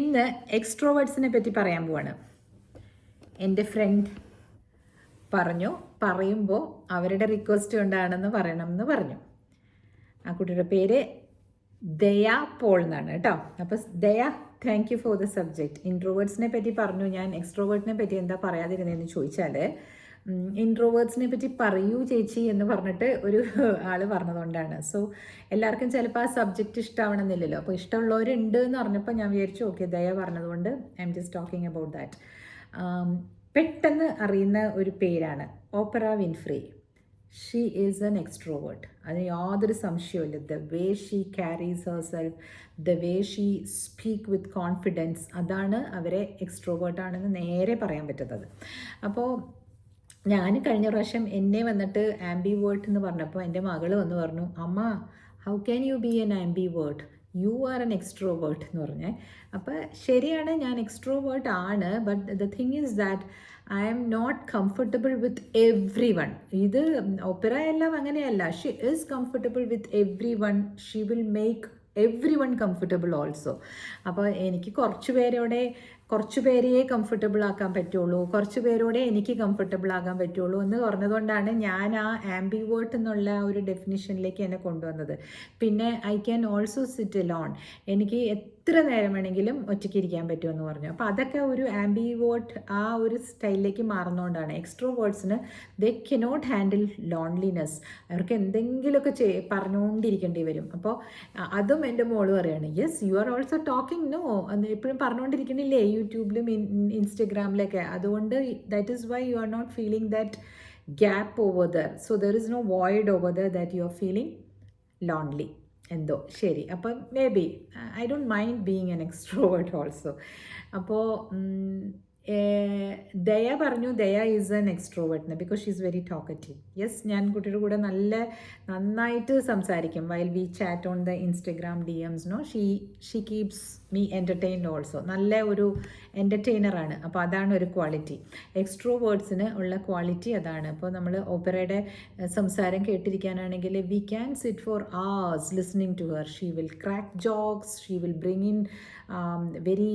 ഇന്ന് എക്സ്ട്രോവേർട്സിനെ പറ്റി പറയാൻ പോവാണ്. എന്റെ ഫ്രണ്ട് പറഞ്ഞു പറയുമ്പോൾ അവരുടെ റിക്വസ്റ്റ് കൊണ്ടാണെന്ന് പറയണമെന്ന് പറഞ്ഞു. ആ കുട്ടിയുടെ പേര് ദയ പോൾ എന്നാണ് കേട്ടോ. അപ്പോൾ Daya thank you for the subject ഇൻട്രോവേർട്സിനെ പറ്റി പറഞ്ഞു. ഞാൻ എക്സ്ട്രോവേർട്ടിനെ പറ്റി എന്താ പറയാതിരുന്നതെന്ന് ചോദിച്ചാൽ ഇൻട്രോവേർഡ്സിനെ പറ്റി പറയൂ ചേച്ചി എന്ന് പറഞ്ഞിട്ട് ഒരു ആൾ പറഞ്ഞതുകൊണ്ടാണ്. സോ എല്ലാവർക്കും ചിലപ്പോൾ ആ സബ്ജക്റ്റ് ഇഷ്ടമാവണമെന്നില്ലല്ലോ അപ്പോൾ ഇഷ്ടമുള്ളവരുണ്ട് എന്ന് പറഞ്ഞപ്പോൾ ഞാൻ വിചാരിച്ചു ഓക്കെ ദയ പറഞ്ഞതുകൊണ്ട് I'm just talking about that പെട്ടെന്ന് അറിയുന്ന ഒരു പേരാണ്. Oprah Winfrey she is an extrovert അതിന് യാതൊരു സംശയവുമില്ല. The way she carries herself the way she speak with confidence അതാണ് അവരെ എക്സ്ട്രോവേർട്ടാണെന്ന് നേരെ പറയാൻ പറ്റുന്നത്. അപ്പോൾ ഞാൻ കഴിഞ്ഞ പ്രാവശ്യം എന്നെ വന്നിട്ട് ആംബി വേർട്ട് എന്ന് പറഞ്ഞപ്പോൾ എന്റെ മകൾ വന്ന് പറഞ്ഞു അമ്മ how can you be an ambivert you are an extrovert എന്ന് പറഞ്ഞേ. അപ്പോൾ ശരിയാണ് ഞാൻ എക്സ്ട്രോ വേർട്ട് ആണ് but the thing is that I am not comfortable with everyone ഇത് ഒപ്പര എല്ലാം അങ്ങനെയല്ല. She is comfortable with everyone she will make everyone comfortable also അപ്പോൾ എനിക്ക് കുറച്ച് പേരോടെ കുറച്ച് പേരെയേ കംഫർട്ടബിൾ ആക്കാൻ പറ്റുള്ളൂ. കുറച്ച് പേരോടെ എനിക്ക് കംഫർട്ടബിൾ ആകാൻ പറ്റുള്ളൂ എന്ന് പറഞ്ഞതുകൊണ്ടാണ് ഞാൻ ആ ആംബിവേർട്ട് എന്നുള്ള ഒരു ഡെഫിനിഷനിലേക്ക് എന്നെ കൊണ്ടുവന്നത്. പിന്നെ I can also sit lone എനിക്ക് എത്ര നേരം വേണമെങ്കിലും ഒറ്റയ്ക്ക് ഇരിക്കാൻ പറ്റുമെന്ന് പറഞ്ഞു. അപ്പോൾ അതൊക്കെ ഒരു ആംബി വേർഡ് ആ ഒരു സ്റ്റൈലിലേക്ക് മാറുന്നതുകൊണ്ടാണ് എക്സ്ട്രോ വേർഡ്സിന് ദേ കെനോട്ട് ഹാൻഡിൽ ലോൺലിനെസ് അവർക്ക് എന്തെങ്കിലുമൊക്കെ ചെയ് പറഞ്ഞുകൊണ്ടിരിക്കേണ്ടി വരും. അപ്പോൾ അതും എന്റെ മോൾ പറയാണ് yes you are also talking no എപ്പോഴും പറഞ്ഞുകൊണ്ടിരിക്കണില്ലേ യൂട്യൂബിലും ഇൻസ്റ്റഗ്രാമിലൊക്കെ? അതുകൊണ്ട് that is why you are not feeling that gap over there so there is no void over there that you are feeling lonely എന്തോ. ശരി. അപ്പം maybe I don't mind being an extrovert also അപ്പോൾ ദയ പറഞ്ഞു Daya is N എക്സ്ട്രോവേർട്ടിന് because she is very talkative yes ഞാൻ കുട്ടിയുടെ കൂടെ നല്ല നന്നായിട്ട് സംസാരിക്കും. While we chat on the Instagram D Ms no she she keeps me entertained also നല്ല ഒരു എന്റർടൈനറാണ് അപ്പോൾ അതാണ് ഒരു ക്വാളിറ്റി എക്സ്ട്രോ വേർഡ്സിന് ഉള്ള ക്വാളിറ്റി അതാണ്. അപ്പോൾ നമ്മൾ ഓപ്പറയുടെ സംസാരം കേട്ടിരിക്കാനാണെങ്കിൽ we can sit for hours listening to her she will crack jokes she will bring in very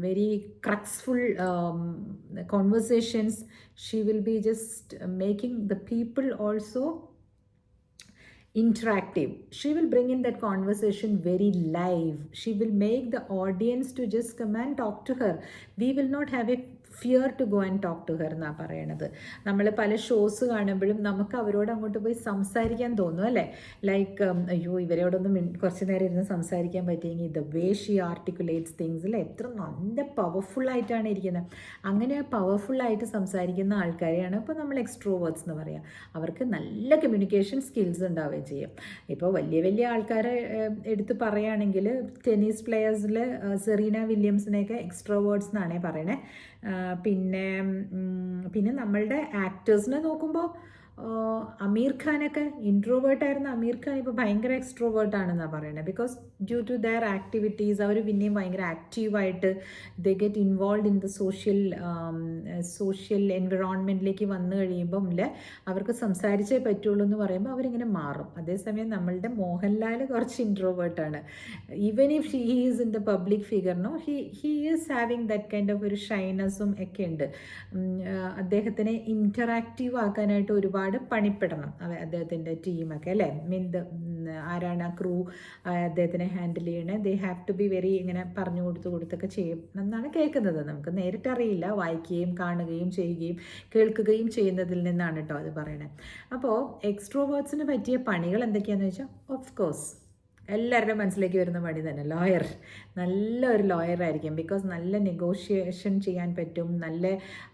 very cruxful um, conversations. She will be just making the people also interactive. She will bring in that conversation very live. She will make the audience to just come and talk to her. We will not have a fear to go and talk to her എന്നാണ് പറയണത്. നമ്മൾ പല shows കാണുമ്പോഴും നമുക്ക് അവരോട് അങ്ങോട്ട് പോയി സംസാരിക്കാൻ തോന്നും അല്ലേ? ലൈക്ക് അയ്യോ ഇവരോടൊന്നും കുറച്ച് നേരം ഇരുന്ന് സംസാരിക്കാൻ പറ്റിയെങ്കിൽ the way she articulates things അല്ലേ? എത്ര നല്ല പവർഫുള്ളായിട്ടാണ് ഇരിക്കുന്നത് അങ്ങനെ പവർഫുള്ളായിട്ട് സംസാരിക്കുന്ന ആൾക്കാരെയാണ് ഇപ്പോൾ നമ്മൾ എക്സ്ട്രോവേർട്സ് എന്ന് പറയുക അവർക്ക് നല്ല കമ്മ്യൂണിക്കേഷൻ സ്കിൽസ് ഉണ്ടാവുകയും ചെയ്യും. ഇപ്പോൾ വലിയ വലിയ ആൾക്കാരെ എടുത്ത് പറയുകയാണെങ്കിൽ ടെന്നീസ് പ്ലെയേഴ്സിൽ സെറീന വില്യംസിനെയൊക്കെ എക്സ്ട്രോവേർട്സ് എന്നാണേ പറയണേ. പിന്നെ പിന്നെ നമ്മളുടെ ആക്ടേഴ്സിനെ നോക്കുമ്പോൾ അമീർ ഖാനൊക്കെ ഇൻട്രോവേർട്ടായിരുന്ന അമീർ ഖാൻ ഇപ്പോൾ ഭയങ്കര എക്സ്ട്രോവേർട്ട് ആണെന്നാണ് പറയുന്നത് because due to their activities അവർ പിന്നെയും ഭയങ്കര ആക്റ്റീവായിട്ട് the get involve in the social social എൻവിറോൺമെന്റിലേക്ക് വന്നു കഴിയുമ്പം അവർക്ക് സംസാരിച്ചേ പറ്റുള്ളൂ എന്ന് പറയുമ്പോൾ അവരിങ്ങനെ മാറും. അതേസമയം നമ്മളുടെ മോഹൻലാൽ കുറച്ച് ഇൻട്രോവേർട്ടാണ് even if she is in the public ഫിഗറിനോ he he is having that kind of ഒരു ഷൈനസും ഒക്കെ ഉണ്ട്. അദ്ദേഹത്തിനെ ഇന്ററാക്റ്റീവ് ആക്കാനായിട്ട് ഒരുപാട് ഒരുപാട് പണിപ്പെടണം. അദ്ദേഹത്തിന്റെ ടീമൊക്കെ അല്ലേ? മീൻ ദ ആരാണ് ആ ക്രൂ അദ്ദേഹത്തിനെ ഹാൻഡിൽ ചെയ്യണേ? They have to be very ഇങ്ങനെ പറഞ്ഞു കൊടുത്ത് കൊടുത്തൊക്കെ ചെയ്യും എന്നാണ് കേൾക്കുന്നത്. നമുക്ക് നേരിട്ട് അറിയില്ല. വായിക്കുകയും കാണുകയും ചെയ്യുകയും കേൾക്കുകയും ചെയ്യുന്നതിൽ നിന്നാണ് കേട്ടോ അത് പറയണേ. അപ്പോൾ എക്സ്ട്രോവേർഡ്സിന് പറ്റിയ പണികൾ എന്തൊക്കെയാണെന്ന് വെച്ചാൽ ഓഫ് കോഴ്സ് എല്ലാവരുടെ മനസ്സിലേക്ക് വരുന്ന പണി തന്നെ. ലോയർ നല്ല ഒരു ലോയർ ആയിരിക്കും. ബിക്കോസ് നല്ല നെഗോഷിയേഷൻ ചെയ്യാൻ പറ്റും. നല്ല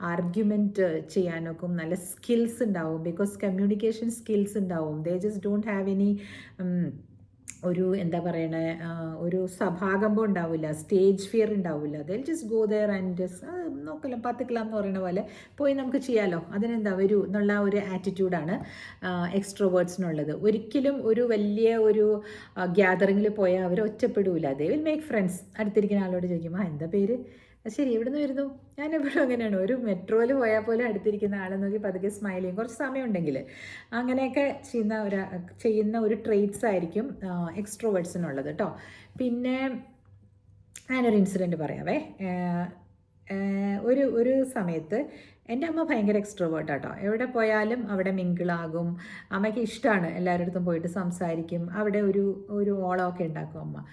ആർഗ്യുമെന്റ് ചെയ്യാനൊക്കെ. നല്ല സ്കിൽസ് ഉണ്ടാവും. ബിക്കോസ് കമ്മ്യൂണിക്കേഷൻ സ്കിൽസ് ഉണ്ടാവും. They just don't have any ഒരു എന്താ പറയണേ ഒരു സഭാകമ്പം ഉണ്ടാവില്ല സ്റ്റേജ് ഫിയർ ഉണ്ടാവില്ല. അതിൽ just go there and just നോക്കല്ലോ പത്തുക്കലാം എന്ന് പറയുന്ന പോലെ പോയി നമുക്ക് ചെയ്യാലോ. അതിനെന്താ വരൂ എന്നുള്ള ഒരു ആറ്റിറ്റ്യൂഡാണ് എക്സ്ട്രോവേർഡ്സിനുള്ളത് ഒരിക്കലും ഒരു വലിയ ഒരു ഗ്യാതറിങ്ങിൽ പോയാൽ അവർ ഒറ്റപ്പെടില്ല ദേ വിൽ മേക്ക് ഫ്രണ്ട്സ് അടുത്തിരിക്കുന്ന ആളോട് ചോദിക്കും ആ എന്താ പേര്? ശരി എവിടെ നിന്ന് വരുന്നു? ഞാൻ എപ്പോഴും അങ്ങനെയാണ്. ഒരു മെട്രോയിൽ പോയാൽ പോലും അടുത്തിരിക്കുന്ന ആളെ നോക്കി പതുക്കെ സ്മൈൽ ചെയ്യും. കുറച്ച് സമയമുണ്ടെങ്കിൽ അങ്ങനെയൊക്കെ ചെയ്യുന്ന ഒരു ചെയ്യുന്ന ഒരു ട്രേറ്റ്സ് ആയിരിക്കും എക്സ്ട്രോവേർട്സിനുള്ളത് കേട്ടോ പിന്നെ ഞാനൊരു ഇൻസിഡന്റ് പറയാവേ. ഒരു ഒരു സമയത്ത് എന്റെ അമ്മ ഭയങ്കര എക്സ്ട്രോവേർട്ട് കേട്ടോ എവിടെ പോയാലും അവിടെ മിങ്കിളാകും. അമ്മയ്ക്ക് ഇഷ്ടമാണ് എല്ലാവരുടെ പോയിട്ട് സംസാരിക്കും. അവിടെ ഒരു ഒരു ഓളമൊക്കെ ഉണ്ടാക്കും അമ്മ.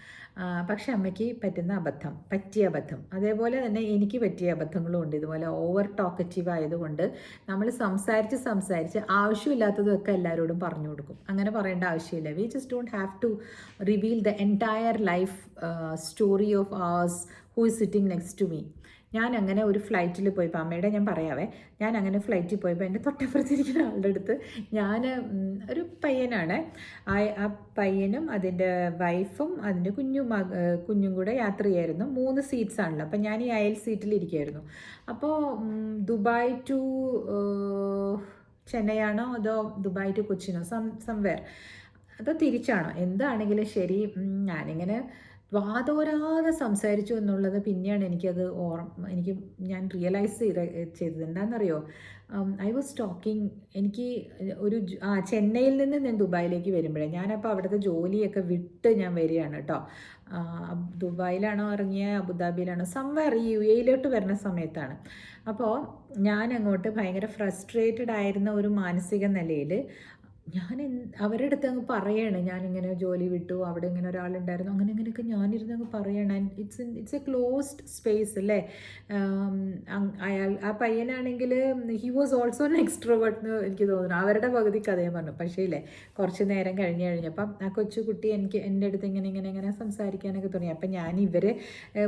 പക്ഷെ അമ്മയ്ക്ക് പറ്റുന്ന അബദ്ധം പറ്റിയ അബദ്ധം. അതേപോലെ തന്നെ എനിക്ക് പറ്റിയ അബദ്ധങ്ങളും ഉണ്ട്. ഇതുപോലെ ഓവർ ടോക്കറ്റീവ് ആയതുകൊണ്ട് നമ്മൾ സംസാരിച്ച് സംസാരിച്ച് ആവശ്യമില്ലാത്തതൊക്കെ എല്ലാവരോടും പറഞ്ഞു കൊടുക്കും. അങ്ങനെ പറയേണ്ട ആവശ്യമില്ല. We just don't have to reveal the entire life story of ours who is sitting next to me ഞാൻ അങ്ങനെ ഒരു ഫ്ലൈറ്റിൽ പോയപ്പോൾ അമ്മയുടെ ഞാൻ പറയാവേ ഞാൻ അങ്ങനെ ഫ്ലൈറ്റിൽ പോയപ്പോൾ എന്റെ തൊട്ടപ്പുറത്തിരിക്കുന്ന ആളുടെ അടുത്ത് ഞാൻ ഒരു പയ്യനാണ്. ആ ആ പയ്യനും അതിന്റെ വൈഫും അതിന്റെ കുഞ്ഞു കുഞ്ഞും കൂടെ യാത്ര ചെയ്യായിരുന്നു. മൂന്ന് സീറ്റ്സ് ആണല്ലോ. അപ്പം ഞാൻ ഈ അയൽ സീറ്റിൽ ഇരിക്കുമായിരുന്നു അപ്പോൾ ദുബായ് ടു ചെന്നൈയാണോ അതോ ദുബായ് ടു കൊച്ചിനോ? സം സംവെയർ അതോ തിരിച്ചാണോ? എന്താണെങ്കിലും ശരി ഞാനിങ്ങനെ വാതോരാതെ സംസാരിച്ചു എന്നുള്ളത് പിന്നെയാണ് എനിക്കത് ഓർമ്മ എനിക്ക് ഞാൻ റിയലൈസ് ചെയ്ത ചെയ്തത് എന്താണെന്നറിയോ ഐ വാസ് ടോക്കിംഗ് എനിക്ക് ഒരു ആ ചെന്നൈയിൽ നിന്ന് ഞാൻ ദുബായിലേക്ക് വരുമ്പോഴേ ഞാനപ്പോൾ അവിടുത്തെ ജോലിയൊക്കെ വിട്ട് ഞാൻ വരികയാണ് കേട്ടോ ദുബായിലാണോ ഇറങ്ങിയ അബുദാബിയിലാണോ സംവർ ഈ യു എയിലോട്ട് വരുന്ന സമയത്താണ്. അപ്പോൾ ഞാൻ അങ്ങോട്ട് ഭയങ്കര ഫ്രസ്ട്രേറ്റഡ് ആയിരുന്ന ഒരു മാനസിക നിലയിൽ ഞാൻ അവരുടെ അടുത്ത് അങ്ങ് പറയാണ്. ഞാനിങ്ങനെ ജോലി വിട്ടു അവിടെ ഇങ്ങനെ ഒരാളുണ്ടായിരുന്നു അങ്ങനെ ഇങ്ങനെയൊക്കെ ഞാനിരുന്ന് അങ്ങ് പറയണം. And it's it's a closed space അല്ലേ? അയാൾ ആ പയ്യനാണെങ്കിൽ he was also an extrovert എന്ന് എനിക്ക് തോന്നുന്നു. അവരുടെ പകുതി കഥയും പറഞ്ഞു. പക്ഷേ ഇല്ലേ കുറച്ച് നേരം കഴിഞ്ഞ് കഴിഞ്ഞപ്പം ആ കൊച്ചുകുട്ടി എനിക്ക് എന്റെ അടുത്ത് ഇങ്ങനെ ഇങ്ങനെ ഇങ്ങനെ സംസാരിക്കാനൊക്കെ തുടങ്ങി. അപ്പം ഞാൻ ഇവരെ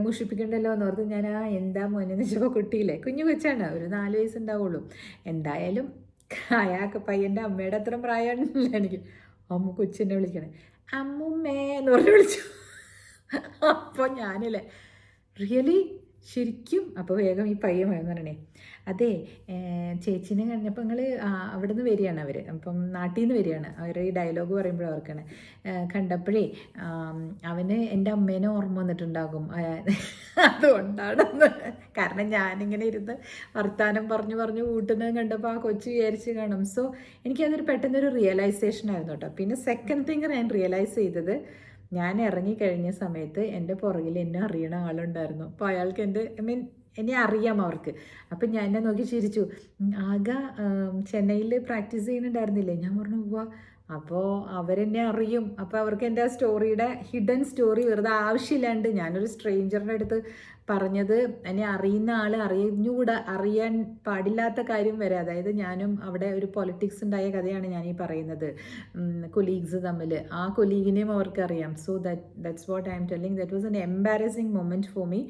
മുഷിപ്പിക്കണ്ടല്ലോ എന്ന് ഓർത്ത് ഞാൻ ആ എന്താ മോനെന്ന് വെച്ചപ്പോൾ കുട്ടിയില്ലേ കുഞ്ഞു കൊച്ചാണ് ഒരു നാല് വയസ്സുണ്ടാവുള്ളൂ. എന്തായാലും അയാൾക്ക് പയ്യന്റെ അമ്മയുടെ അത്ര പ്രായമില്ല എനിക്ക്. അമ്മ കൊച്ചിനെ വിളിക്കണേ. അമ്മുമ്മേ എന്ന് പറഞ്ഞ് വിളിച്ചു. അപ്പോൾ ഞാനില്ലേ റിയലി? ശരിക്കും അപ്പോൾ വേഗം ഈ പയ്യൻ പറയണേ അതെ ചേച്ചീനെ കഴിഞ്ഞപ്പോൾ നിങ്ങൾ അവിടെ നിന്ന് വരികയാണ് അവർ അപ്പം നാട്ടിൽ നിന്ന് വരികയാണ്. അവർ ഈ ഡയലോഗ് പറയുമ്പോഴും അവർക്കാണ് കണ്ടപ്പോഴേ അവന് എന്റെ അമ്മേനെ ഓർമ്മ വന്നിട്ടുണ്ടാകും. അതുകൊണ്ടാണ് അതുകൊണ്ടാണെന്ന്. കാരണം ഞാനിങ്ങനെ ഇരുന്ന് വർത്താനം പറഞ്ഞു പറഞ്ഞു കൂട്ടുന്നത് കണ്ടപ്പോൾ ആ കൊച്ചു വിചാരിച്ച് കാണും. സോ എനിക്കതൊരു പെട്ടെന്നൊരു റിയലൈസേഷൻ ആയിരുന്നു കേട്ടോ. പിന്നെ സെക്കൻഡ് തിങ് ഞാൻ റിയലൈസ് ചെയ്തത് ഞാൻ ഇറങ്ങിക്കഴിഞ്ഞ സമയത്ത് എന്റെ പുറകിൽ എന്നെ അറിയണ ആളുണ്ടായിരുന്നു. അപ്പോൾ അയാൾക്ക് എന്റെ ഐ മീൻ എന്നെ അറിയാം അവർക്ക്. അപ്പം ഞാൻ എന്നെ നോക്കി ചിരിച്ചു. ആക ചെന്നൈയിൽ പ്രാക്ടീസ് ചെയ്യുന്നുണ്ടായിരുന്നില്ലേ? ഞാൻ പറഞ്ഞു പോവാ അപ്പോൾ അവരെന്നെ അറിയും. അപ്പോൾ അവർക്ക് എന്റെ സ്റ്റോറിയുടെ ഹിഡൻ സ്റ്റോറി വെറുതെ ആവശ്യമില്ലാണ്ട് ഞാനൊരു സ്ട്രേഞ്ചറിന്റെ അടുത്ത് പറഞ്ഞത് എന്നെ അറിയുന്ന ആൾ അറിഞ്ഞുകൂടാ അറിയാൻ പാടില്ലാത്ത കാര്യം വരെ. അതായത് ഞാനും അവിടെ ഒരു പൊളിറ്റിക്സ് ഉണ്ടായ കഥയാണ് ഞാൻ ഈ പറയുന്നത് കൊലീഗ്സ് തമ്മിൽ ആ കൊലീഗിനെയും അവർക്കറിയാം. So that that's what I'm telling that was an embarrassing moment for me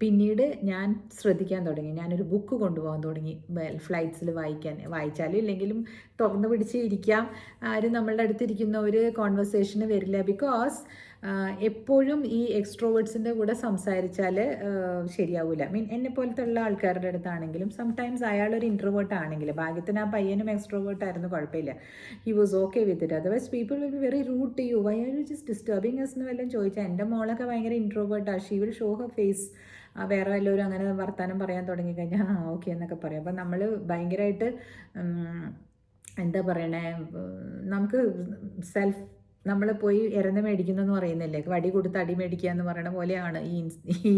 പിന്നീട് ഞാൻ ശ്രദ്ധിക്കാൻ തുടങ്ങി. ഞാനൊരു ബുക്ക് കൊണ്ടുപോകാൻ തുടങ്ങി. ഫ്ലൈറ്റ്സിൽ വായിക്കാൻ. വായിച്ചാലും ഇല്ലെങ്കിലും തുറന്നു പിടിച്ച് ഇരിക്കാം. ആരും നമ്മളുടെ അടുത്തിരിക്കുന്ന ഒരു കോൺവെർസേഷന് വരില്ല. ബിക്കോസ് എപ്പോഴും ഈ എക്സ്ട്രോവേർട്സിന്റെ കൂടെ സംസാരിച്ചാൽ ശരിയാവില്ല മീൻ എന്നെ പോലത്തെ ഉള്ള ആൾക്കാരുടെ അടുത്താണെങ്കിലും സംടൈംസ് അയാളൊരു ഇൻട്രോവേർട്ട് ആണെങ്കിൽ ഭാഗ്യത്തിന് ആ പയ്യനും എക്സ്ട്രോവേർട്ട് ആയിരുന്നു കുഴപ്പമില്ല. He was okay with it otherwise people will be very rude to you why are you just disturbing us എന്ന് വല്ലതും ചോദിച്ചാൽ എന്റെ മോളൊക്കെ ഭയങ്കര ഇൻട്രോവേർട്ടാണ് she will show her face വേറെ വല്ലവരും അങ്ങനെ വർത്താനം പറയാൻ തുടങ്ങിക്കഴിഞ്ഞാൽ ആ ഓക്കെ എന്നൊക്കെ പറയും. അപ്പം നമ്മൾ ഭയങ്കരമായിട്ട് എന്താ പറയണേ നമുക്ക് സെൽഫ് നമ്മൾ പോയി ഇരന്ന് മേടിക്കുന്നു എന്ന് പറയുന്നില്ലേ? വടി കൊടുത്ത് അടി മേടിക്കുക എന്ന് പറയുന്ന പോലെയാണ് ഈ ഈ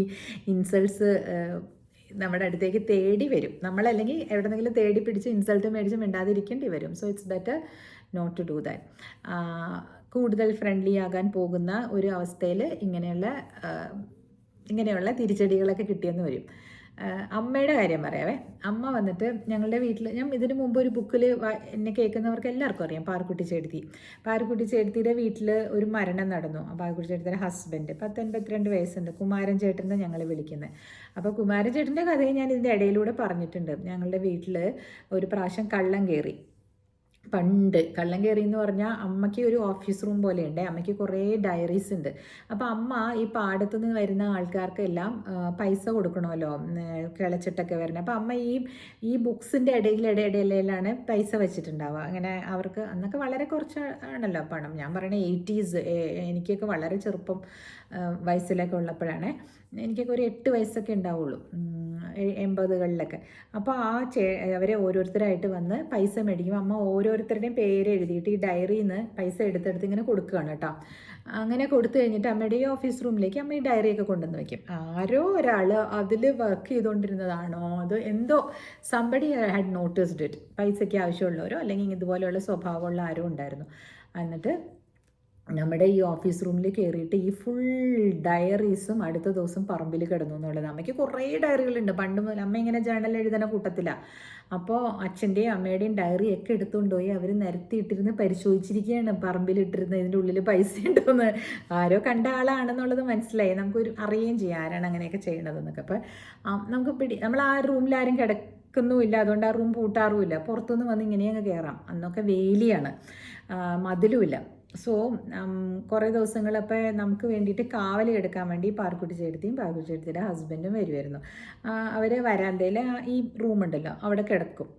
ഇൻസൾട്ട്സ് നമ്മുടെ അടുത്തേക്ക് തേടി വരും. നമ്മളല്ലെങ്കിൽ എവിടെന്നെങ്കിലും തേടി പിടിച്ച് ഇൻസൾട്ട് മേടിച്ച് മിണ്ടാതിരിക്കേണ്ടി വരും. So it's better not to do that കൂടുതൽ ഫ്രണ്ട്ലി ആകാൻ പോകുന്ന ഒരു അവസ്ഥയിൽ ഇങ്ങനെയുള്ള ഇങ്ങനെയുള്ള തിരിച്ചടികളൊക്കെ കിട്ടിയെന്ന് വരും. അമ്മയുടെ കാര്യം പറയാവേ. അമ്മ വന്നിട്ട് ഞങ്ങളുടെ വീട്ടിൽ ഞാൻ ഇതിനു മുമ്പ് ഒരു ബുക്കിൽ എന്നെ കേൾക്കുന്നവർക്ക് എല്ലാവർക്കും അറിയാം. പാർക്കുട്ടി ചേട്ടത്തി പാർക്കുട്ടി ചേട്ടത്തിയുടെ വീട്ടിൽ ഒരു മരണം നടന്നു. ആ പാർക്കുട്ടി ചേട്ടത്തിയുടെ ഹസ്ബൻഡ് പത്ത് എൺപത്തിരണ്ട് വയസ്സുണ്ട്. കുമാരൻ ചേട്ടൻ ഞങ്ങൾ വിളിക്കുന്നത് അപ്പോൾ കുമാരൻ ചേട്ടന്റെ കഥയും ഞാൻ ഇതിന്റെ ഇടയിലൂടെ പറഞ്ഞിട്ടുണ്ട്. ഞങ്ങളുടെ വീട്ടിൽ ഒരു പ്രാവശ്യം കള്ളം കയറി പണ്ട് കള്ളം കയറി എന്ന് പറഞ്ഞാൽ അമ്മയ്ക്ക് ഒരു ഓഫീസ് റൂം പോലെ ഉണ്ട് അമ്മയ്ക്ക് കുറേ ഡയറീസ് ഉണ്ട്. അപ്പോൾ അമ്മ ഈ പാടത്ത് നിന്ന് വരുന്ന ആൾക്കാർക്കെല്ലാം പൈസ കൊടുക്കണമല്ലോ കിളച്ചിട്ടൊക്കെ വരണം. അപ്പോൾ അമ്മ ഈ ഈ ബുക്സിന്റെ ഇടയിൽ ഇടയിലാണ് പൈസ വെച്ചിട്ടുണ്ടാവുക. അങ്ങനെ അവർക്ക് അന്നൊക്കെ വളരെ കുറച്ച് ആണല്ലോ പണം. ഞാൻ പറയണ എയ്റ്റീസ് എനിക്കൊക്കെ വളരെ ചെറുപ്പം വയസ്സിലൊക്കെ ഉള്ളപ്പോഴാണ്. എനിക്കൊക്കെ ഒരു എട്ട് വയസ്സൊക്കെ ഉണ്ടാവുള്ളൂ. എൺപതുകളിലൊക്കെ. അപ്പോൾ ആ ചേ അവരെ ഓരോരുത്തരായിട്ട് വന്ന് പൈസ മേടിക്കും. അമ്മ ഓരോരുത്തരുടെയും പേര് എഴുതിയിട്ട് ഈ ഡയറിയിൽ നിന്ന് പൈസ എടുത്തെടുത്ത് ഇങ്ങനെ കൊടുക്കുകയാണ് കേട്ടോ. അങ്ങനെ കൊടുത്തു കഴിഞ്ഞിട്ട് അമ്മയുടെ ഈ ഓഫീസ് റൂമിലേക്ക് അമ്മ ഈ ഡയറിയൊക്കെ കൊണ്ടുവന്ന് വയ്ക്കും ആരോ ഒരാൾ അതിൽ വർക്ക് ചെയ്തുകൊണ്ടിരുന്നതാണോ? അത് എന്തോ സംബടി ഹാഡ് നോട്ടീസ്ഡ് ഇറ്റ് പൈസയ്ക്ക് ആവശ്യമുള്ളവരോ അല്ലെങ്കിൽ ഇതുപോലെയുള്ള സ്വഭാവമുള്ള ആരോ ഉണ്ടായിരുന്നു. എന്നിട്ട് നമ്മുടെ ഈ ഓഫീസ് റൂമിൽ കയറിയിട്ട് ഈ ഫുൾ ഡയറീസും അടുത്ത ദിവസം പറമ്പിൽ കിടന്നു എന്നുള്ളത്. അമ്മയ്ക്ക് കുറേ ഡയറികളുണ്ട് പണ്ട് മുതൽ അമ്മ ഇങ്ങനെ ജേണൽ എഴുതുന്ന കൂട്ടത്തില്ല അപ്പോൾ അച്ഛന്റെയും അമ്മയുടെയും ഡയറി ഒക്കെ എടുത്തുകൊണ്ടുപോയി അവർ നിരത്തിയിട്ടിരുന്ന് പരിശോധിച്ചിരിക്കുകയാണ് പറമ്പിലിട്ടിരുന്ന് ഇതിന്റെ ഉള്ളിൽ പൈസ ഉണ്ടോയെന്ന് ആരോ കണ്ട ആളാണെന്നുള്ളത് മനസ്സിലായി. നമുക്കൊരു അറിയുകയും ചെയ്യാം. ആരാണ് അങ്ങനെയൊക്കെ ചെയ്യണതെന്നൊക്കെ. അപ്പോൾ നമുക്ക് പിടി നമ്മൾ ആ റൂമിൽ ആരും കിടക്കുന്നുമില്ല. അതുകൊണ്ട് ആ റൂം പൂട്ടാറുമില്ല. പുറത്തുനിന്ന് വന്ന് ഇങ്ങനെയങ്ങ് കയറാം അന്നൊക്കെ വേലിയാണ്. മതിലുമില്ല. സോ കുറേ ദിവസങ്ങളപ്പോൾ നമുക്ക് വേണ്ടിയിട്ട് കാവലി എടുക്കാൻ വേണ്ടി പാർക്കുട്ടി ചേട്ടത്തിയും പാർക്കുട്ടി ചേട്ടത്തിയുടെ ഹസ്ബൻഡും വരുമായിരുന്നു അവർ വരാന്തയിൽ ഈ റൂമുണ്ടല്ലോ അവിടെ കിടക്കും.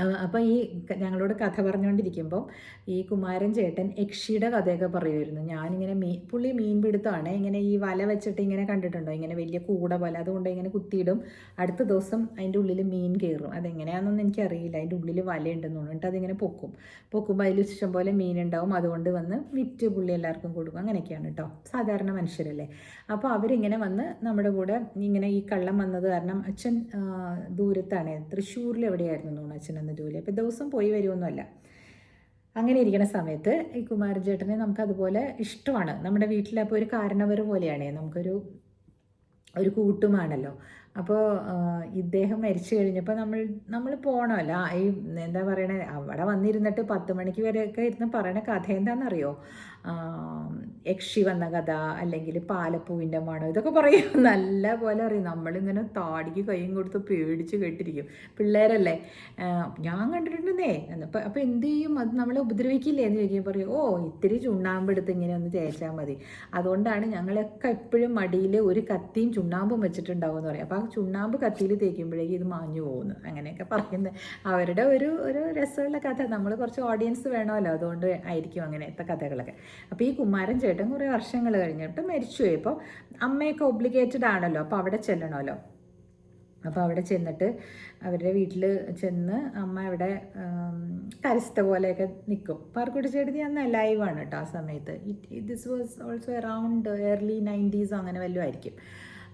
അപ്പോൾ ഈ ഞങ്ങളോട് കഥ പറഞ്ഞുകൊണ്ടിരിക്കുമ്പോൾ ഈ കുമാരൻ ചേട്ടൻ യക്ഷിയുടെ കഥയൊക്കെ പറയുമായിരുന്നു ഞാനിങ്ങനെ മീൻ പുള്ളി മീൻ പിടുത്തമാണ്. ഇങ്ങനെ ഈ വല വെച്ചിട്ട് ഇങ്ങനെ കണ്ടിട്ടുണ്ടോ? ഇങ്ങനെ വലിയ കൂട പോലെ അതുകൊണ്ട് ഇങ്ങനെ കുത്തിയിടും. അടുത്ത ദിവസം അതിന്റെ ഉള്ളിൽ മീൻ കയറും. അതെങ്ങനെയാണെന്നൊന്നും എനിക്കറിയില്ല. അതിന്റെ ഉള്ളിൽ വലയുണ്ടെന്ന് പറഞ്ഞിട്ട് അതിങ്ങനെ പൊക്കും. പൊക്കുമ്പോൾ അതിൽ ഇഷ്ടംപോലെ മീൻ ഉണ്ടാവും. അതുകൊണ്ട് വന്ന് വിറ്റ് പുള്ളി എല്ലാവർക്കും കൊടുക്കും. അങ്ങനെയൊക്കെയാണ് കേട്ടോ. സാധാരണ മനുഷ്യരല്ലേ? അപ്പോൾ അവരിങ്ങനെ വന്ന് നമ്മുടെ കൂടെ ഇങ്ങനെ ഈ കള്ളം വന്നത് കാരണം അച്ഛൻ ദൂരത്താണ്. തൃശ്ശൂരിൽ എവിടെയായിരുന്നു തോന്നുന്നു അച്ഛൻ എന്ന ജോലി അപ്പോൾ ദിവസം പോയി വരുമൊന്നുമല്ല അങ്ങനെ ഇരിക്കുന്ന സമയത്ത് ഈ കുമാരചേട്ടനെ നമുക്ക് അതുപോലെ ഇഷ്ടമാണ്. നമ്മുടെ വീട്ടിലപ്പോൾ ഒരു കാരണവർ പോലെയാണ്. നമുക്കൊരു ഒരു കൂട്ടുമാണല്ലോ. അപ്പോൾ ഇദ്ദേഹം മരിച്ചു കഴിഞ്ഞപ്പോൾ നമ്മൾ നമ്മൾ പോകണമല്ലോ ഈ എന്താ പറയണേ അവിടെ വന്നിരുന്നിട്ട് പത്ത് മണിക്ക് വരെയൊക്കെ ഇരുന്ന് പറയണ കഥ എന്താണെന്നറിയോ യക്ഷി വന്ന കഥ അല്ലെങ്കിൽ പാലപ്പൂവിന്റെ മണം ഇതൊക്കെ പറയും. നല്ല പോലെ അറിയും നമ്മളിങ്ങനെ താടിക്ക് കൈയും കൊടുത്ത് പേടിച്ച് കേട്ടിരിക്കും. പിള്ളേരല്ലേ? ഞാൻ കണ്ടിട്ടുണ്ടെന്നേ. അപ്പോൾ അപ്പോൾ എന്ത് ചെയ്യും? അത് നമ്മളെ ഉപദ്രവിക്കില്ലേ എന്ന് ചോദിക്കുമ്പോൾ പറയും ഓ ഇത്തിരി ചുണ്ണാമ്പെടുത്ത് ഇങ്ങനെ ഒന്ന് തേച്ചാൽ മതി. അതുകൊണ്ടാണ് ഞങ്ങളൊക്കെ എപ്പോഴും മടിയിൽ ഒരു കത്തിയും ചുണ്ണാമ്പും വെച്ചിട്ടുണ്ടാവും എന്ന് പറയും അപ്പോൾ ചുണ്ണാമ്പ് കത്തിയിൽ തേക്കുമ്പോഴേക്കും ഇത് മാഞ്ഞു പോകുന്നു. അങ്ങനെയൊക്കെ പറയുന്നത് അവരുടെ ഒരു ഒരു രസമുള്ള കഥ. നമ്മൾ കുറച്ച് ഓഡിയൻസ് വേണമല്ലോ. അതുകൊണ്ട് ആയിരിക്കും അങ്ങനത്തെ കഥകളൊക്കെ. അപ്പോൾ ഈ കുമാരൻ ചേട്ടൻ കുറേ വർഷങ്ങൾ കഴിഞ്ഞിട്ട് മരിച്ചുപോയി അപ്പോൾ അമ്മയൊക്കെ ഒബ്ലിഗേറ്റഡ് ആണല്ലോ. അപ്പോൾ അവിടെ ചെല്ലണമല്ലോ. അപ്പോൾ അവിടെ ചെന്നിട്ട് അവരുടെ വീട്ടിൽ ചെന്ന് അമ്മ അവിടെ കരസ്ഥ പോലെയൊക്കെ നിൽക്കും പാർക്കുട്ടി ചേട്ടത്തി അന്ന് ലൈവാണ് കേട്ടോ ആ സമയത്ത്. It this was also around early നയന്റീസോ അങ്ങനെ വല്ലതും ആയിരിക്കും.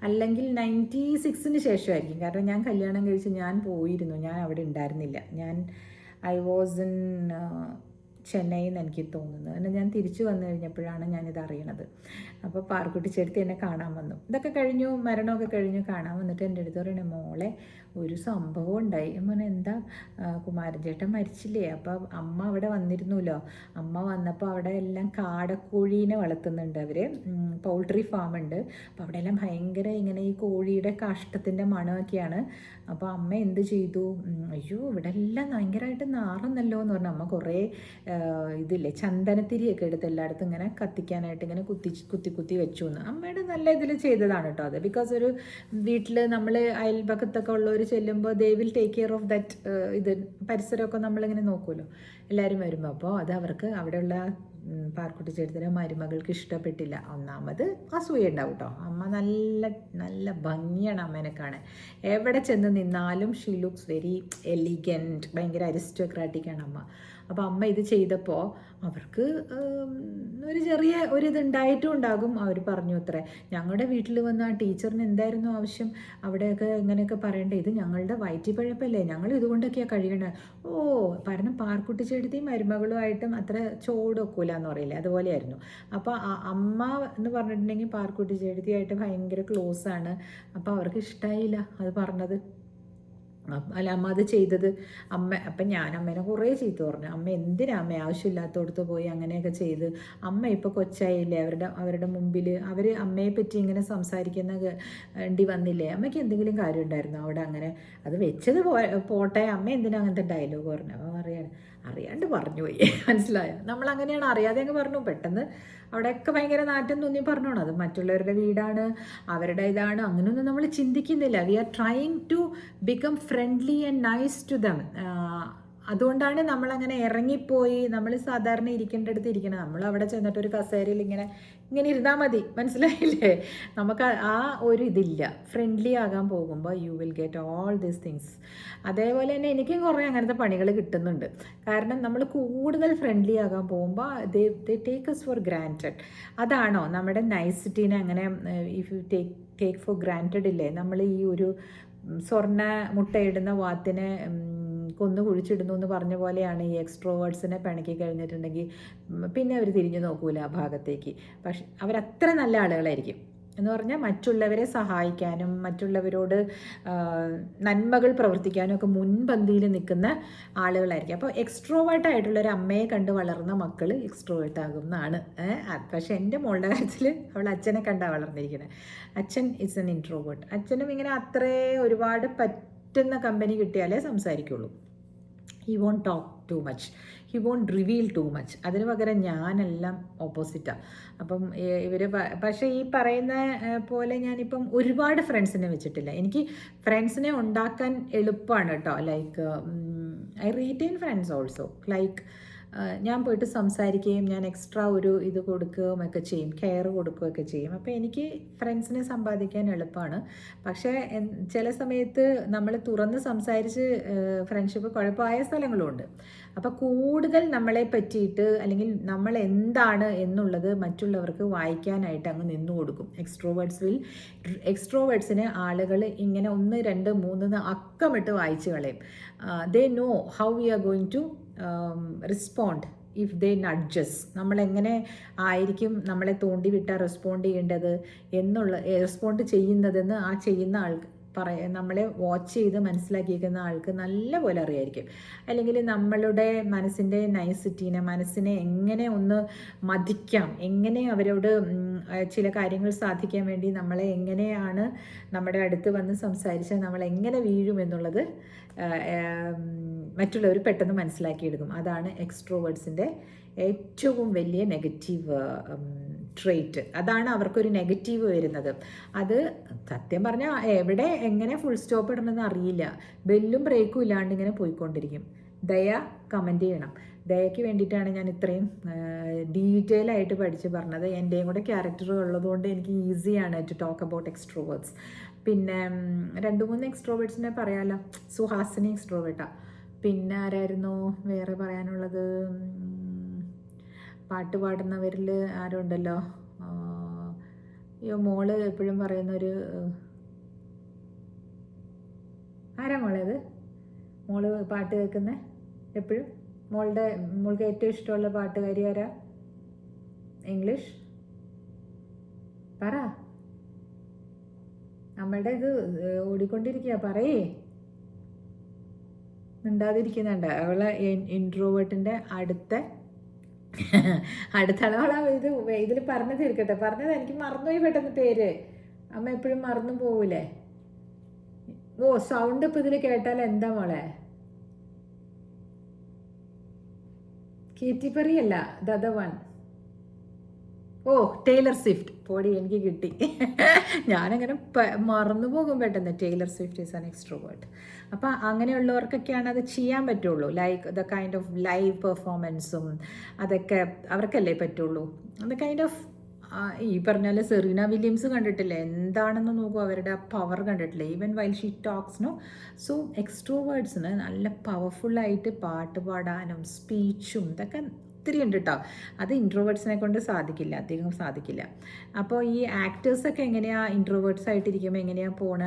അല്ലെങ്കിൽ നയന്റി സിക്സിന് ശേഷമായിരിക്കും. കാരണം ഞാൻ കല്യാണം കഴിച്ച് ഞാൻ പോയിരുന്നു. ഞാൻ അവിടെ ഉണ്ടായിരുന്നില്ല. ഞാൻ ഐ വാസ് ഇൻ ചെന്നൈയിൽ നിന്ന് എനിക്ക് തോന്നുന്നു എന്നാൽ ഞാൻ തിരിച്ചു വന്നു കഴിഞ്ഞപ്പോഴാണ് ഞാനിത് അറിയണത്. അപ്പോൾ പാർക്കുട്ടി ചേർത്തി എന്നെ കാണാൻ വന്നു. ഇതൊക്കെ കഴിഞ്ഞു മരണമൊക്കെ കഴിഞ്ഞു കാണാൻ വന്നിട്ട് എന്റെ അടുത്ത് പറയണേ മോളെ ഒരു സംഭവം ഉണ്ടായി. മോനെ എന്താ? കുമാരൻ ചേട്ടൻ മരിച്ചില്ലേ? അപ്പോൾ അമ്മ അവിടെ വന്നിരുന്നല്ലോ അമ്മ വന്നപ്പോൾ അവിടെ എല്ലാം കാടക്കോഴീനെ വളർത്തുന്നുണ്ട് അവർ പൗൾട്രി ഫാം ഉണ്ട്. അപ്പോൾ അവിടെ ഭയങ്കര ഇങ്ങനെ ഈ കോഴിയുടെ കാഷ്ടത്തിന്റെ മണമൊക്കെയാണ് അപ്പോൾ അമ്മ എന്ത് ചെയ്തു? അയ്യോ ഇവിടെ എല്ലാം ഭയങ്കരമായിട്ട് നാറുന്നല്ലോ എന്ന് പറഞ്ഞാൽ അമ്മ കുറേ ഇതില്ലേ ചന്ദനത്തിരിയൊക്കെ എടുത്ത് എല്ലായിടത്തും ഇങ്ങനെ കത്തിക്കാനായിട്ട് ഇങ്ങനെ കുത്തി കുത്തി കുത്തി വെച്ചു എന്ന് അമ്മയുടെ നല്ല ഇതിൽ ചെയ്തതാണ് കേട്ടോ അത്. ബിക്കോസ് ഒരു വീട്ടിൽ നമ്മൾ അയൽപക്കത്തൊക്കെ ഉള്ളവർ ചെല്ലുമ്പോൾ they will take care of that ഇത് പരിസരമൊക്കെ നമ്മളിങ്ങനെ നോക്കുമല്ലോ എല്ലാവരും വരുമ്പോൾ അപ്പോൾ അത് അവർക്ക് അവിടെയുള്ള പാർക്കുട്ടി ചേട്ടത്തിന്റെ മരുമകൾക്ക് ഇഷ്ടപ്പെട്ടില്ല. ഒന്നാമത് അസൂയ ഉണ്ടാവും കേട്ടോ അമ്മ നല്ല നല്ല ഭംഗിയാണ് അമ്മേനെ കാണാൻ. എവിടെ ചെന്ന് നിന്നാലും ഷീ ലുക്സ് വെരി എലിഗന്റ് ഭയങ്കര അരിസ്റ്റോക്രാറ്റിക്കാണ് അമ്മ. അപ്പോൾ അമ്മ ഇത് ചെയ്തപ്പോൾ അവർക്ക് ഒരു ചെറിയ ഒരു ഇതുണ്ടായിട്ടും ഉണ്ടാകും. അവർ പറഞ്ഞു അത്രേ. ഞങ്ങളുടെ വീട്ടിൽ വന്ന ആ ടീച്ചറിന് എന്തായിരുന്നു ആവശ്യം? അവിടെയൊക്കെ ഇങ്ങനെയൊക്കെ പറയേണ്ടത് ഇത് ഞങ്ങളുടെ വയറ്റിപ്പഴപ്പല്ലേ ഞങ്ങൾ ഇതുകൊണ്ടൊക്കെയാണ് കഴിയണത് ഓ കാരണം പാർക്കുട്ടിച്ചെടുത്തി മരുമകളുമായിട്ടും അത്ര ചോട് ചോടൊക്കൂല എന്ന് പറയില്ലേ? അതുപോലെയായിരുന്നു. അപ്പോൾ അമ്മ എന്ന് പറഞ്ഞിട്ടുണ്ടെങ്കിൽ പാർക്കുട്ടിച്ചെടുത്തിയായിട്ട് ഭയങ്കര ക്ലോസ് ആണ് അപ്പോൾ അവർക്ക് ഇഷ്ടമായില്ല അത് പറഞ്ഞത്. അല്ല അമ്മ അത് ചെയ്തത്. അമ്മ അപ്പം ഞാൻ അമ്മേനെ കുറേ ചീത്ത പറഞ്ഞു. അമ്മ എന്തിനാ അമ്മ ആവശ്യമില്ലാത്തടത്ത് പോയി അങ്ങനെയൊക്കെ ചെയ്ത്? അമ്മ ഇപ്പോൾ കൊച്ചായില്ലേ? അവരുടെ അവരുടെ മുമ്പിൽ അവർ അമ്മയെ പറ്റി ഇങ്ങനെ സംസാരിക്കുന്ന വേണ്ടി വന്നില്ലേ? അമ്മയ്ക്ക് എന്തെങ്കിലും കാര്യം ഉണ്ടായിരുന്നു അവിടെ അങ്ങനെ? അത് വെച്ചത് പോട്ടെ. അമ്മ എന്തിനാ അങ്ങനത്തെ ഡയലോഗ് പറഞ്ഞു അപ്പം പറയാണ് അറിയാണ്ട് പറഞ്ഞു പോയി. മനസ്സിലായോ? നമ്മൾ അങ്ങനെയാണ് അറിയാതെ അങ്ങ് പറഞ്ഞു. പെട്ടെന്ന് അവിടെയൊക്കെ ഭയങ്കര നാറ്റം തോന്നി പറഞ്ഞോണം. അത് മറ്റുള്ളവരുടെ വീടാണ് അവരുടെ ഇതാണ്. അങ്ങനെയൊന്നും നമ്മൾ ചിന്തിക്കുന്നില്ല. We are trying to become friendly and nice to them അതുകൊണ്ടാണ് നമ്മൾ അങ്ങനെ ഇറങ്ങിപ്പോയി നമ്മൾ സാധാരണ ഇരിക്കേണ്ടടുത്ത് ഇരിക്കണം നമ്മൾ അവിടെ ചെന്നിട്ട് ഒരു കസേരയിൽ ഇങ്ങനെ ഇങ്ങനെ ഇരുന്നാൽ മതി. മനസ്സിലായില്ലേ? നമുക്ക് ആ ഒരു ഇതില്ല. ഫ്രണ്ട്ലി ആകാൻ പോകുമ്പോൾ you will get all these things അതേപോലെ തന്നെ എനിക്കും കുറേ അങ്ങനത്തെ പണികൾ കിട്ടുന്നുണ്ട്. കാരണം നമ്മൾ കൂടുതൽ ഫ്രണ്ട്ലി ആകാൻ പോകുമ്പോൾ they they take us for granted അതാണോ നമ്മുടെ നൈസിറ്റീനെ അങ്ങനെ if you take take for granted ഇല്ലേ? നമ്മൾ ഈ ഒരു സ്വർണ മുട്ടയിടുന്ന വാത്തിനെ കൊന്നു കുഴിച്ചിടുന്നു എന്ന് പറഞ്ഞ പോലെയാണ് ഈ എക്സ്ട്രോവേർഡ്സിനെ പിണക്കി കഴിഞ്ഞിട്ടുണ്ടെങ്കിൽ പിന്നെ അവർ തിരിഞ്ഞു നോക്കൂല ആ ഭാഗത്തേക്ക്. പക്ഷെ അവരത്ര നല്ല ആളുകളായിരിക്കും. എന്ന് പറഞ്ഞാൽ മറ്റുള്ളവരെ സഹായിക്കാനും മറ്റുള്ളവരോട് നന്മകൾ പ്രവർത്തിക്കാനും ഒക്കെ മുൻപന്തിയിൽ നിൽക്കുന്ന ആളുകളായിരിക്കും. അപ്പോൾ എക്സ്ട്രോവേർട്ട് ആയിട്ടുള്ള ഒരു അമ്മയെ കണ്ട് വളർന്ന മക്കൾ എക്സ്ട്രോവേർട്ട് ആകുന്നതാണ്. പക്ഷേ എന്റെ മോളുടെ കാര്യത്തിൽ അവൾ അച്ഛനെ കണ്ടാണ് വളർന്നിരിക്കുന്നത് അച്ഛൻ ഇസ് എൻ ഇൻട്രോവേർട്ട് അച്ഛനും ഇങ്ങനെ അത്രേ ഒരുപാട് പറ്റുന്ന കമ്പനി കിട്ടിയാലേ സംസാരിക്കുള്ളൂ. He won't talk too much he won't reveal too much അതിന് പകരം ഞാനെല്ലാം ഓപ്പോസിറ്റാണ് അപ്പം ഇവർ പക്ഷേ ഈ പറയുന്ന പോലെ ഞാനിപ്പം ഒരുപാട് ഫ്രണ്ട്സിനെ വെച്ചിട്ടില്ല. എനിക്ക് ഫ്രണ്ട്സിനെ ഉണ്ടാക്കാൻ എളുപ്പമാണ് കേട്ടോ. Like I retain friends also like ഞാൻ പോയിട്ട് സംസാരിക്കുകയും ഞാൻ എക്സ്ട്രാ ഒരു ഇത് കൊടുക്കുകയും ഒക്കെ ചെയ്യും കെയർ കൊടുക്കുകയൊക്കെ ചെയ്യും. അപ്പോൾ എനിക്ക് ഫ്രണ്ട്സിനെ സമ്പാദിക്കാൻ എളുപ്പമാണ്. പക്ഷേ ചില സമയത്ത് നമ്മൾ തുറന്ന് സംസാരിച്ച് ഫ്രണ്ട്ഷിപ്പ് കുഴപ്പമായ സ്ഥലങ്ങളുമുണ്ട് അപ്പോൾ കൂടുതൽ നമ്മളെ പറ്റിയിട്ട് അല്ലെങ്കിൽ നമ്മൾ എന്താണ് എന്നുള്ളത് മറ്റുള്ളവർക്ക് വായിക്കാനായിട്ട് അങ്ങ് നിന്നു കൊടുക്കും. എക്സ്ട്രോവേർഡ്സിൽ എക്സ്ട്രോവേർഡ്സിന് ആളുകൾ ഇങ്ങനെ ഒന്ന് രണ്ട് മൂന്ന് അക്കമിട്ട് വായിച്ച് കളയും. They know how we are going to respond if they nudges നമ്മളെങ്ങനെ ആയിരിക്കും നമ്മളെ തോണ്ടി വിട്ടാൽ റെസ്പോണ്ട് ചെയ്യേണ്ടത് എന്നുള്ള റെസ്പോണ്ട് ചെയ്യുന്നതെന്ന് ആ ചെയ്യുന്ന ആൾക്ക് പറയ നമ്മളെ വാച്ച് ചെയ്ത് മനസ്സിലാക്കിയിരിക്കുന്ന ആൾക്ക് നല്ല പോലെ അറിയായിരിക്കും. അല്ലെങ്കിൽ നമ്മളുടെ മനസ്സിന്റെ നൈസിറ്റീനെ മനസ്സിനെ എങ്ങനെ ഒന്ന് മതിക്കാം എങ്ങനെ അവരോട് ചില കാര്യങ്ങൾ സാധിക്കാൻ വേണ്ടി നമ്മളെ എങ്ങനെയാണ് നമ്മുടെ അടുത്ത് വന്ന് സംസാരിച്ചാൽ നമ്മൾ എങ്ങനെ വീഴും എന്നുള്ളത് മറ്റുള്ളവർ പെട്ടെന്ന് മനസ്സിലാക്കിയെടുക്കും. അതാണ് എക്സ്ട്രോവേർഡ്സിന്റെ ഏറ്റവും വലിയ നെഗറ്റീവ് ട്രേറ്റ് അതാണ് അവർക്കൊരു നെഗറ്റീവ് വരുന്നത്. അത് സത്യം പറഞ്ഞാൽ എവിടെ എങ്ങനെ ഫുൾ സ്റ്റോപ്പ് ഇടണമെന്ന് അറിയില്ല. ബെല്ലും ബ്രേക്കും ഇല്ലാണ്ട് ഇങ്ങനെ പോയിക്കൊണ്ടിരിക്കും. ദയ കമന്റ് ചെയ്യണം. ദയയ്ക്ക് വേണ്ടിയിട്ടാണ് ഞാൻ ഇത്രയും ഡീറ്റെയിൽ ആയിട്ട് പഠിച്ച് പറഞ്ഞത്. എന്റെയും കൂടെ ക്യാരക്ടർ ഉള്ളതുകൊണ്ട് എനിക്ക് ഈസിയാണ് ടു ടോക്ക് അബൌട്ട് എക്സ്ട്രോവേർട്സ് പിന്നെ രണ്ട് മൂന്ന് എക്സ്ട്രോവേർട്സിനെ പറയാമല്ലോ സുഹാസിനി എക്സ്ട്രോവേർട്ടാണ് പിന്നെ ആരായിരുന്നു വേറെ പറയാനുള്ളത്? പാട്ട് പാടുന്നവരിൽ ആരുണ്ടല്ലോ? അയ്യോ മോൾ എപ്പോഴും പറയുന്നൊരു ആരാ മോളെ അത്? മോൾ പാട്ട് കേൾക്കുന്നത് എപ്പോഴും? മോളുടെ മോൾക്ക് ഏറ്റവും ഇഷ്ടമുള്ള പാട്ടുകാരി ആരാ? ഇംഗ്ലീഷ്? പറ. നമ്മളുടെ ഇത് ഓടിക്കൊണ്ടിരിക്കുക പറയേ. മിണ്ടാതിരിക്കുന്നുണ്ട്. അവളെ ഇൻട്രോവേർട്ടിന്റെ അടുത്ത അടുത്ത ആളാ ഇത് ഇതിൽ പറഞ്ഞു തീർക്കട്ടെ പറഞ്ഞത് എനിക്ക് മറന്നുപോയി പെട്ടെന്ന് പേര്. അമ്മ എപ്പോഴും മറന്നു പോവൂലേ? ഓ സൗണ്ട് ഇപ്പൊ ഇതിൽ കേട്ടാൽ എന്താ മോളെ? കീറ്റിപ്പറിയല്ല the one oh Taylor Swift പോടി എനിക്ക് കിട്ടി. ഞാനങ്ങനെ മറന്നു പോകും പെട്ടെന്ന്. Taylor Swift is an extrovert അപ്പോൾ അങ്ങനെയുള്ളവർക്കൊക്കെയാണ് അത് ചെയ്യാൻ പറ്റുള്ളൂ. Like the kind of live പെർഫോമൻസും അതൊക്കെ അവർക്കല്ലേ പറ്റുള്ളൂ. അത് കൈൻഡ് ഓഫ് ഈ പറഞ്ഞ പോലെ സെറീന വില്യംസ് കണ്ടിട്ടില്ല? എന്താണെന്ന് നോക്കൂ അവരുടെ ആ പവർ കണ്ടിട്ടില്ല? ഈവൻ വൈൽ ഷീ ടോക്സിനോ സോ എക്സ്ട്രോവേർഡ്സിന് നല്ല പവർഫുള്ളായിട്ട് പാട്ട് പാടാനും സ്പീച്ചും ഇതൊക്കെ ഒത്തിരി ഉണ്ട് കേട്ടോ അത് ഇൻട്രോവേർട്സിനെ കൊണ്ട് സാധിക്കില്ല അധികം സാധിക്കില്ല. അപ്പോൾ ഈ ആക്ടേഴ്സൊക്കെ എങ്ങനെയാണ് ഇൻട്രോവേർട്സ് ആയിട്ടിരിക്കുമ്പോൾ എങ്ങനെയാണ് പോണ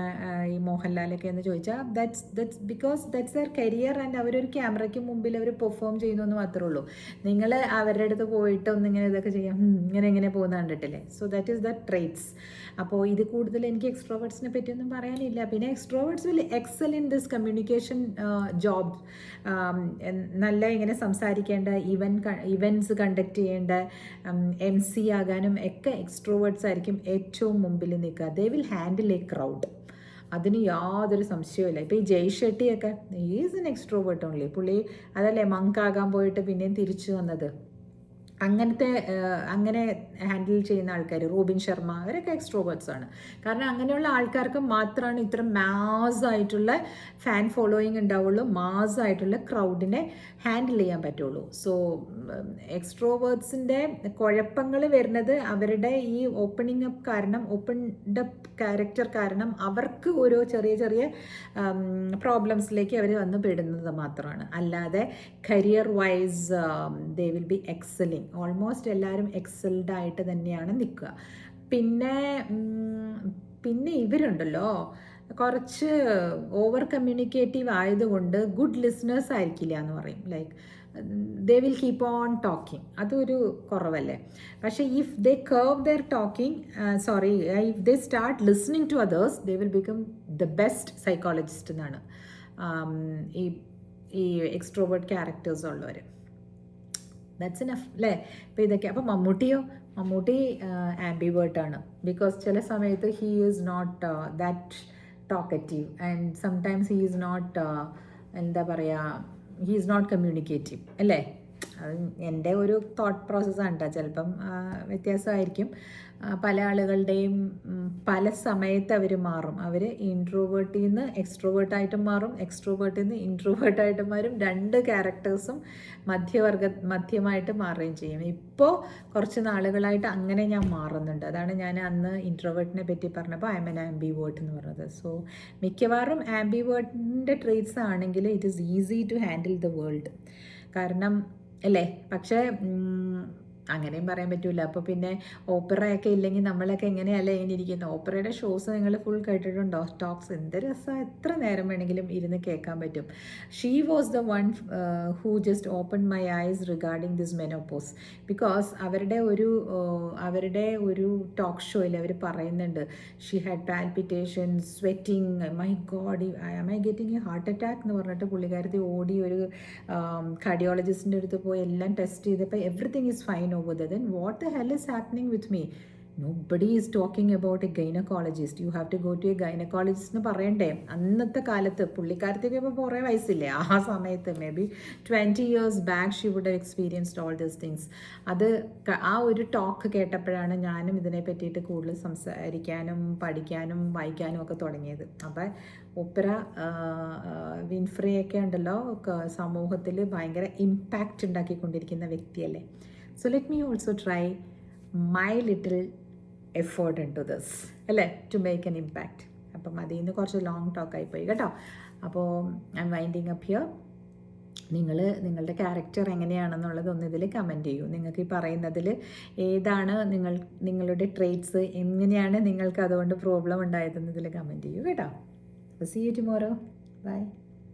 ഈ മോഹൻലാലൊക്കെ എന്ന് ചോദിച്ചാൽ that's that's because that's their career and അവരൊരു ക്യാമറയ്ക്ക് മുമ്പിൽ അവർ പെർഫോം ചെയ്യുന്നു എന്ന് മാത്രമേ ഉള്ളൂ. നിങ്ങൾ അവരുടെ അടുത്ത് പോയിട്ട് ഒന്നിങ്ങനെ ഇതൊക്കെ ചെയ്യാം ഇങ്ങനെ എങ്ങനെ പോകുന്ന കണ്ടിട്ടില്ലേ? So that is the traits അപ്പോൾ ഇത് കൂടുതൽ എനിക്ക് എക്സ്ട്രോവേർട്സിനെ പറ്റിയൊന്നും പറയാനില്ല. പിന്നെ extroverts will excel in this communication job നല്ല ഇങ്ങനെ സംസാരിക്കേണ്ട ഇവൻ ഇവന്റ്സ് കണ്ടക്ട് ചെയ്യേണ്ട എം സി ആകാനും ഒക്കെ എക്സ്ട്രോവേർട്സ് ആയിരിക്കും ഏറ്റവും മുമ്പിൽ നിൽക്കുക. They will handle a crowd അതിന് യാതൊരു സംശയവുമില്ല. ഇപ്പോൾ ഈ ജയ് ഷെട്ടിയൊക്കെ ഈസ് എൻ എക്സ്ട്രോവേർട്ട് ഓൺലി പുള്ളി അതല്ലേ മങ്കാകാൻ പോയിട്ട് പിന്നെയും തിരിച്ചു വന്നത്? അങ്ങനത്തെ അങ്ങനെ ഹാൻഡിൽ ചെയ്യുന്ന ആൾക്കാർ റോബിൻ ശർമ്മ അവരൊക്കെ എക്സ്ട്രോവേർട്സ് ആണ്. കാരണം അങ്ങനെയുള്ള ആൾക്കാർക്ക് മാത്രമാണ് ഇത്ര മാസ് ആയിട്ടുള്ള ഫാൻ ഫോളോയിങ് ഉണ്ടാവുള്ളൂ. മാസ് ആയിട്ടുള്ള ക്രൗഡിനെ ഹാൻഡിൽ ചെയ്യാൻ പറ്റുള്ളൂ. സോ എക്സ്ട്രോവേർട്സിന്റെ കുഴപ്പങ്ങൾ വരുന്നത് അവരുടെ ഈ ഓപ്പണിംഗ് അപ്പ് കാരണം ഓപ്പൺ ഡപ്പ് ക്യാരക്ടർ കാരണം അവർക്ക് ഓരോ ചെറിയ ചെറിയ പ്രോബ്ലംസിലേക്ക് അവർ വന്ന് പെടുന്നത് മാത്രമാണ്. അല്ലാതെ career wise they will be excelling almost എല്ലാവരും എക്സൽഡ് ആയിട്ട് തന്നെയാണ് നിൽക്കുക. പിന്നെ പിന്നെ ഇവരുണ്ടല്ലോ. കുറച്ച് ഓവർ കമ്മ്യൂണിക്കേറ്റീവ് ആയതുകൊണ്ട് ഗുഡ് ലിസണേഴ്സ് ആയിരിക്കില്ല എന്ന് പറയും. Like they will keep on talking അതൊരു കുറവല്ലേ? പക്ഷേ if they curb their talking sorry if they start listening to others they will become the best psychologist എന്നാണ്. Um, ഈ ഈ എക്സ്ട്രോവേർഡ് ക്യാരക്ടേഴ്സ് ഉള്ളവർ ദാറ്റ്സ് ഇനഫ് അല്ലേ അപ്പോൾ ഇതൊക്കെ അപ്പോൾ മമ്മൂട്ടിയോ? മമ്മൂട്ടി ആംബിവേർട്ടാണ് ബിക്കോസ് ചില സമയത്ത് he is not that talkative and sometimes he is not എന്താ പറയുക ഹീ ഈസ് നോട്ട് കമ്മ്യൂണിക്കേറ്റീവ് അല്ലേ? അത് എന്റെ ഒരു തോട്ട് പ്രോസസ്സാണ് കേട്ടോ ചിലപ്പം വ്യത്യാസമായിരിക്കും. പല ആളുകളുടെയും പല സമയത്ത് അവർ മാറും. അവർ ഇൻട്രോവേർട്ടിൽ നിന്ന് എക്സ്ട്രോവേർട്ടായിട്ടും മാറും. എക്സ്ട്രോവേർട്ടിൽ നിന്ന് ഇൻട്രോവേർട്ടായിട്ട് മാറും. രണ്ട് ക്യാരക്ടേഴ്സും മധ്യവർഗ മധ്യമായിട്ട് മാറുകയും ചെയ്യും. ഇപ്പോൾ കുറച്ച് നാളുകളായിട്ട് അങ്ങനെ ഞാൻ മാറുന്നുണ്ട്. അതാണ് ഞാൻ അന്ന് ഇൻട്രോവേർട്ടിനെ പറ്റി പറഞ്ഞപ്പോൾ I M an ambivert എന്ന് പറഞ്ഞത്. സോ മിക്കവാറും ആംബി വേർട്ടിന്റെ ട്രീറ്റ്സ് ആണെങ്കിൽ it is easy to handle the world കാരണം അല്ലേ? പക്ഷേ അങ്ങനെയും പറയാൻ പറ്റൂല. അപ്പോൾ പിന്നെ ഓപ്പറയൊക്കെ ഇല്ലെങ്കിൽ നമ്മളൊക്കെ എങ്ങനെയല്ലേ ഇങ്ങനെ ഇരിക്കുന്നത് ഓപ്പറയുടെ ഷോസ് നിങ്ങൾ ഫുൾ കേട്ടിട്ടുണ്ടോ? ടോക്സ് എന്ത് രസമാണ് എത്ര നേരം വേണമെങ്കിലും ഇരുന്ന് കേൾക്കാൻ പറ്റും. She was the one who just open my eyes regarding this menopause because അവരുടെ ഒരു uh, അവരുടെ ഒരു ടോക്ക് ഷോയിൽ അവർ പറയുന്നുണ്ട്. She had palpitation sweating my God I I getting a heart attack എന്ന് പറഞ്ഞിട്ട് പുള്ളിക്കാരത്തി ഓടി ഒരു കാർഡിയോളജിസ്റ്റിന്റെ അടുത്ത് പോയി എല്ലാം ടെസ്റ്റ് ചെയ്തപ്പോൾ everything is fine over then what the hell is happening with me? Nobody is talking about a gynaecologist you have to go to a gynaecologist എന്ന് പറയണ്ടേ? അന്നത്തെ കാലത്ത് പുള്ളിക്കാരത്തേക്ക് ഇപ്പോൾ കുറേ വയസ്സില്ലേ? ആ സമയത്ത് maybe twenty years back she would experienced all these things അത് ആ ഒരു ടോക്ക് കേട്ടപ്പോഴാണ് ഞാനും ഇതിനെ പറ്റിയിട്ട് കൂടുതൽ സംസാരിക്കാനും പഠിക്കാനും വായിക്കാനും ഒക്കെ തുടങ്ങിയത്. അപ്പം ഒപ്പര വിൻഫ്രയൊക്കെ ഉണ്ടല്ലോ സമൂഹത്തിൽ ഭയങ്കര ഇമ്പാക്റ്റ് ഉണ്ടാക്കിക്കൊണ്ടിരിക്കുന്ന വ്യക്തിയല്ലേ? So let me also try my little effort in to this അല്ലേ? ടു മേക്ക് എൻ ഇമ്പാക്റ്റ് അപ്പം അതിൽ നിന്ന് കുറച്ച് ലോങ് ടോക്കായി പോയി കേട്ടോ. അപ്പോൾ I am winding up here നിങ്ങൾ നിങ്ങളുടെ ക്യാരക്ടർ എങ്ങനെയാണെന്നുള്ളത് ഒന്ന് ഇതിൽ കമന്റ് ചെയ്യൂ. നിങ്ങൾക്ക് ഈ പറയുന്നതിൽ ഏതാണ് നിങ്ങൾ നിങ്ങളുടെ ട്രേറ്റ്സ് എങ്ങനെയാണ് നിങ്ങൾക്ക് അതുകൊണ്ട് പ്രോബ്ലം ഉണ്ടായതെന്ന് ഇതിൽ കമന്റ് ചെയ്യൂ കേട്ടോ. അപ്പോൾ സി യു ടുമോറോ ബൈ